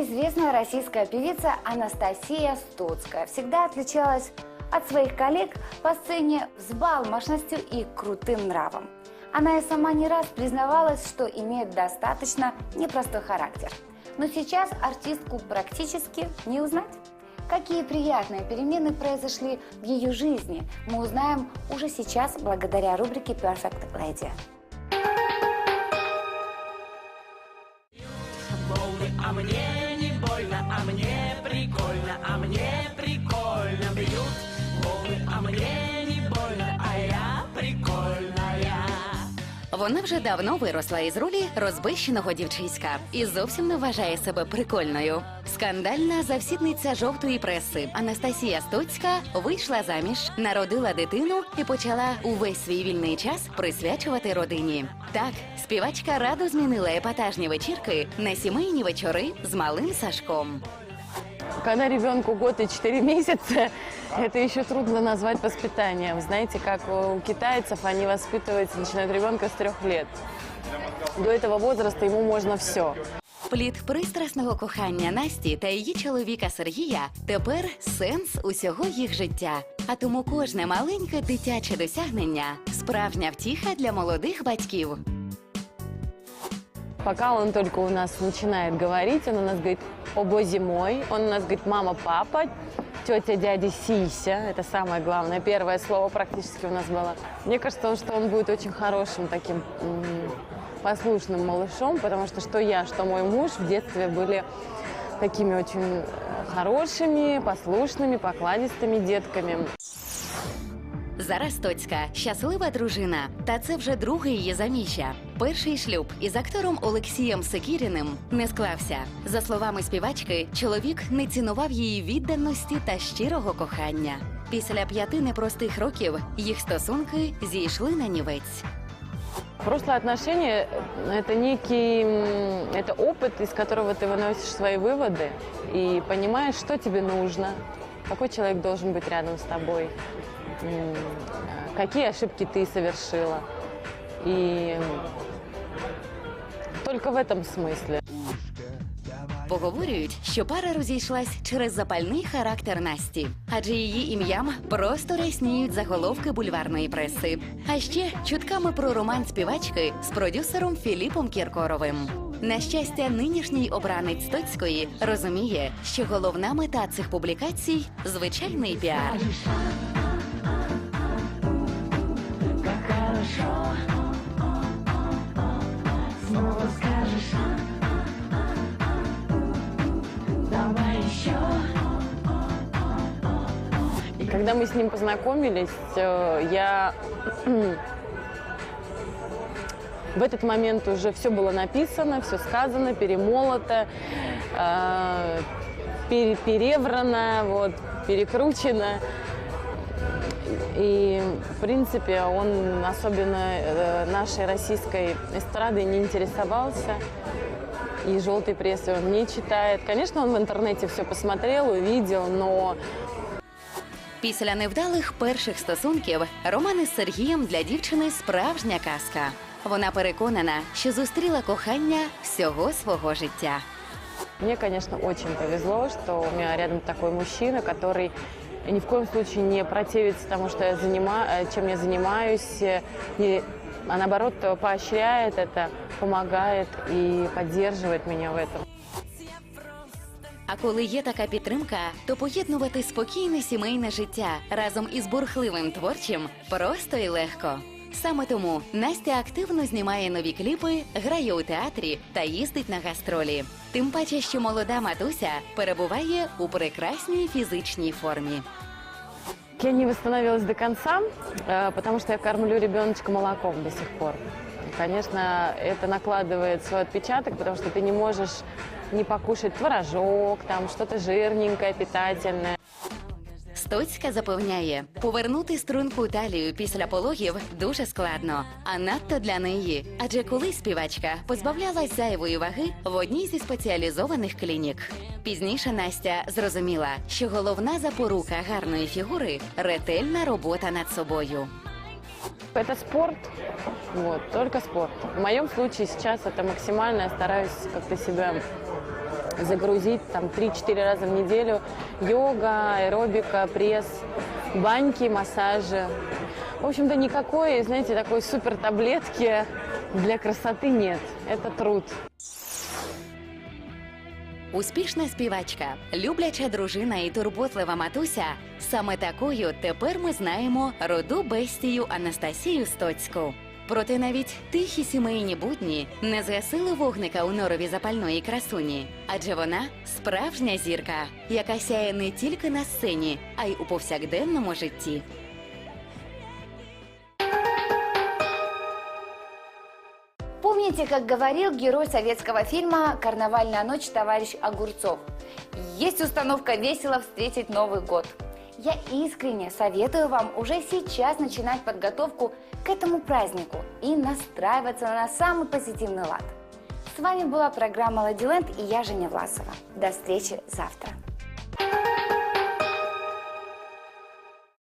Известная российская певица Анастасия Стоцкая всегда отличалась от своих коллег по сцене взбалмошностью и крутым нравом. Она и сама не раз признавалась, что имеет достаточно непростой характер. Но сейчас артистку практически не узнать. Какие приятные перемены произошли в ее жизни, мы узнаем уже сейчас благодаря рубрике Perfect Lady. а мне а мне прикольно, а мне прикольно Вона вже давно виросла із ролі розбищеного дівчиська і зовсім не вважає себе прикольною. Скандальна завсідниця жовтої преси Анастасія Стоцька вийшла заміж, народила дитину і почала увесь свій вільний час присвячувати родині. Так, співачка радо змінила епатажні вечірки на сімейні вечори з малим Сашком. Когда ребенку год и 4 месяца, это еще трудно назвать воспитанием. Знаете, как у китайцев, они воспитываются, начинают ребенка с трех лет. До этого возраста ему можно все. Плід пристрасного кохання Насті та її чоловіка Сергія тепер сенс усього їх життя. А тому кожне маленьке дитяче досягнення справжня втіха для молодих батьків. Пока он только у нас начинает говорить, он у нас говорит «О, боже мой», он у нас говорит «Мама, папа», тетя, дядя, сися. Это самое главное. Первое слово практически у нас было. Мне кажется, что он будет очень хорошим таким послушным малышом, потому что что я, что мой муж в детстве были такими очень хорошими, послушными, покладистыми детками. Зараз Тоцька щаслива дружина, та це вже друге її заміжжя. Перший шлюб із актором Олексієм Секіріним не склався. За словами співачки, чоловік не цінував її відданості та щирого кохання. Після п'яти непростих років їх стосунки зійшли на нівець. Прошлое отношение – это некий м, это опыт, из которого ты выносишь свои выводы и понимаешь, что тебе нужно, какой человек должен быть рядом с тобой, м, какие ошибки ты совершила. И м, только в этом смысле. Поговорюють, що пара розійшлась через запальний характер Насті, адже її ім'ям просто рясніють заголовки бульварної преси. А ще чутками про роман співачки з продюсером Філіпом Кіркоровим. На щастя, нинішній обранець Стоцької розуміє, що головна мета цих публікацій звичайний піар. Когда мы с ним познакомились, э, я в этот момент уже все было написано, все сказано, перемолото, э, пере- переврано, вот, перекручено. И, в принципе, он особенно э, нашей российской эстрадой не интересовался. И желтой прессы он не читает. Конечно, он в интернете все посмотрел, увидел, но Після невдалих перших стосунків роман із Сергієм для дівчини справжня казка. Вона переконана, що зустріла кохання всього свого життя. Мне, конечно, очень повезло, что у меня рядом такой мужчина, который ни в коем случае не противится тому, что я занима... э, чем я занимаюсь, э, и, а наоборот э, поощряет это, помогает и поддерживает меня в этом. А коли є така підтримка, то поєднувати спокійне сімейне життя разом із бурхливим творчим просто і легко. Саме тому Настя активно знімає нові кліпи, грає у театрі та їздить на гастролі. Тим паче, що молода матуся перебуває у прекрасній фізичній формі. Я не восстановилась до конца, э, потому что я кормлю ребеночка молоком до сих пор. И, Конечно, это накладывает свой отпечаток, потому что ты не можешь не покушать творожок, там что-то жирненькое, питательное. Стоцька запевняє, повернути струнку талію після пологів дуже складно, а надто для неї. Адже колись співачка позбавлялась зайвої ваги в одній зі спеціалізованих клінік. Пізніше Настя зрозуміла, що головна запорука гарної фігури ретельна робота над собою Это спорт, вот, только спорт. В моем случае сейчас это максимально, я стараюсь как-то себя загрузить там 3-4 раза в неделю. Йога, аэробика, пресс, баньки, массажи. В общем-то, никакой, знаете, такой супер таблетки для красоты нет. Это труд. Успішна співачка, любляча дружина і турботлива матуся. Саме такою тепер ми знаємо роду бестію Анастасію Стоцьку. Проте навіть тихі сімейні будні не згасили вогника у норові запальної красуні, адже вона справжня зірка, яка сяє не тільки на сцені, а й у повсякденному житті. Помните, как говорил герой советского фильма «Карнавальная ночь» товарищ Огурцов? Есть установка весело встретить Новый год. Я искренне советую вам уже сейчас начинать подготовку к этому празднику и настраиваться на самый позитивный лад. С вами была программа «Ладиленд» и я, Женя Власова. До встречи завтра.